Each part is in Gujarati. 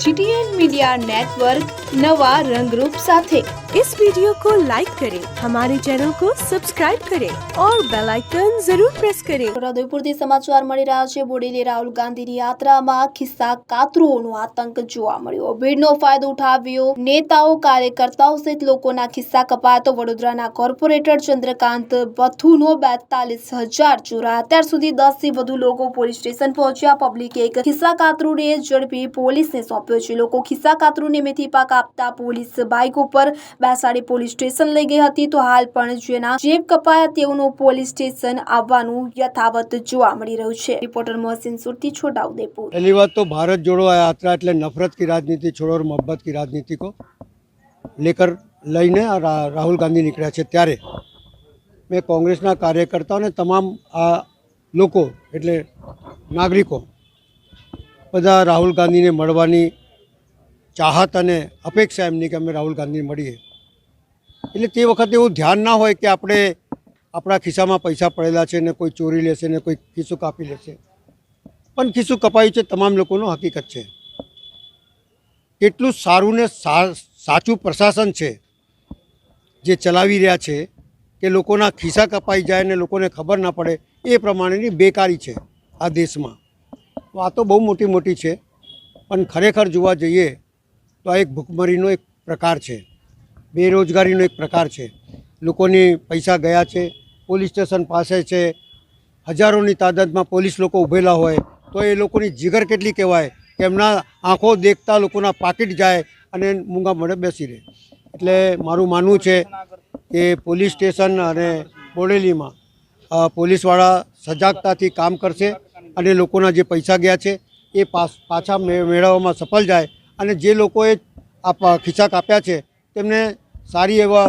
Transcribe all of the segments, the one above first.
जीटीएन मीडिया नेटवर्क नवा रंगरूप साथे इस वीडियो को लाइक करें हमारे चैनल को सब्सक्राइब करें और बेल आइकन जरूर प्रेस करें ઉદયપુરથી સમાચાર મળી રહ્યા છે બોડેલી રાહુલ ગાંધીની યાત્રામાં ખિસ્સા કાતરુઓનો આતંક જોવા મળ્યો ભીડનો ફાયદો ઉઠાવ્યો નેતાઓ કાર્યકર્તાઓ સહિત લોકોના ખિસ્સા કપાયા તો વડોદરાના કોર્પોરેટર ચંદ્રકાંત બથુનો બેતાલીસ હજાર ચોરા અત્યાર સુધી દસ થી વધુ લોકો પોલીસ સ્ટેશન પહોંચ્યા પબ્લિકે એક ખિસ્સા કાતરુને ઝડપી પોલીસને સોંપ્યો આપ્યો છે. લોકો ખિસ્સા કાતરુને મેથી પાક આપતા પોલીસ બાઇક ઉપર બેસાડી પોલીસ સ્ટેશન લઈ ગઈ હતી. તો હાલ પણ જેના જેબ કપાયા તેઓનું પોલીસ સ્ટેશન આવવાનું યથાવત જોવા મળી રહ્યું છે. રિપોર્ટર મોહસિન સુરતી છોટાઉદેપુર પહેલી વાત તો ભારત જોડો યાત્રા એટલે નફરત કી રાજનીતિ છોડો ઓર મોહબ્બત કી રાજનીતિ કો લેકર લઈને રાહુલ ગાંધી નીકળ્યા છે ત્યારે. મેં કોંગ્રેસના કાર્યકર્તાઓને તમામ આ લોકો એટલે નાગરિકો બધા રાહુલ ગાંધીને મળવાની ચાહત અને અપેક્ષા એમની કે અમે રાહુલ ગાંધીને મળીએ. એટલે તે વખતે એવું ધ્યાન ના હોય કે આપણે આપણા ખિસ્સામાં પૈસા પડેલા છે ને કોઈ ચોરી લેશે ને કોઈ ખિસ્સું કાપી લેશે. પણ ખિસ્સું કપાયું છે તમામ લોકોનો હકીકત છે. કેટલું સારું ને સાચું પ્રશાસન છે જે ચલાવી રહ્યા છે કે લોકોના ખિસ્સા કપાઈ જાય ને લોકોને ખબર ના પડે એ પ્રમાણેની બેકારી છે આ દેશમાં. વાતો બહુ મોટી મોટી છે, પણ ખરેખર જોવા જઈએ તો આ એક ભૂખમરીનો એક પ્રકાર છે. બેરોજગારીનો એક પ્રકાર છે. લોકોની પૈસા ગયા છે. પોલીસ સ્ટેશન પાસે છે. હજારોની તાદાદમાં પોલીસ લોકો ઊભેલા હોય તો એ લોકોની જીગર કેટલી કહેવાય? કે એમના આંખો દેખતા લોકોના પાકીટ જાય અને મૂંગા મળે બેસી રહે. એટલે મારું માનવું છે કે પોલીસ સ્ટેશન અને બોડેલીમાં પોલીસવાળા સજાગતાથી કામ કરશે અને લોકોના જે પૈસા ગયા છે એ પાછા મેળવવામાં સફળ જાય અને જે લોકોએ આ ખિસ્સા કાપ્યા છે તેમને સારી એવા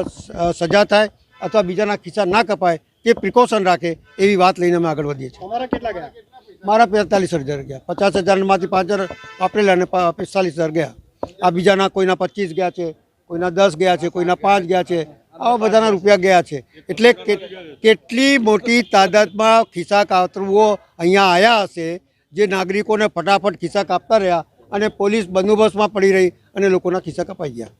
સજા થાય અથવા બીજાના ખિસ્સા ના કપાય તે પ્રિકોશન રાખે એવી વાત લઈને અમે આગળ વધીએ છીએ. તમારા કેટલા ગયા? મારા પિસ્તાલીસ હજાર ગયા. પચાસ હજારમાંથી પાંચ હજાર વાપરેલા અને પિસ્તાલીસ હજાર ગયા. આ બીજાના કોઈના પચીસ ગયા છે કોઈના દસ ગયા છે કોઈના પાંચ ગયા છે આવા બધાના રૂપિયા ગયા છે. એટલે કે- કેટલી મોટી તાદાદમાં ખિસ્સા કાતરવો અહીંયા આવ્યા હશે જે નાગરિકોને ફટાફટ ખિસ્સા કાપતા રહ્યા અને પોલીસ બંદોબસ્તમાં પડી રહી અને લોકોના ખિસ્સા કપાઈ ગયા.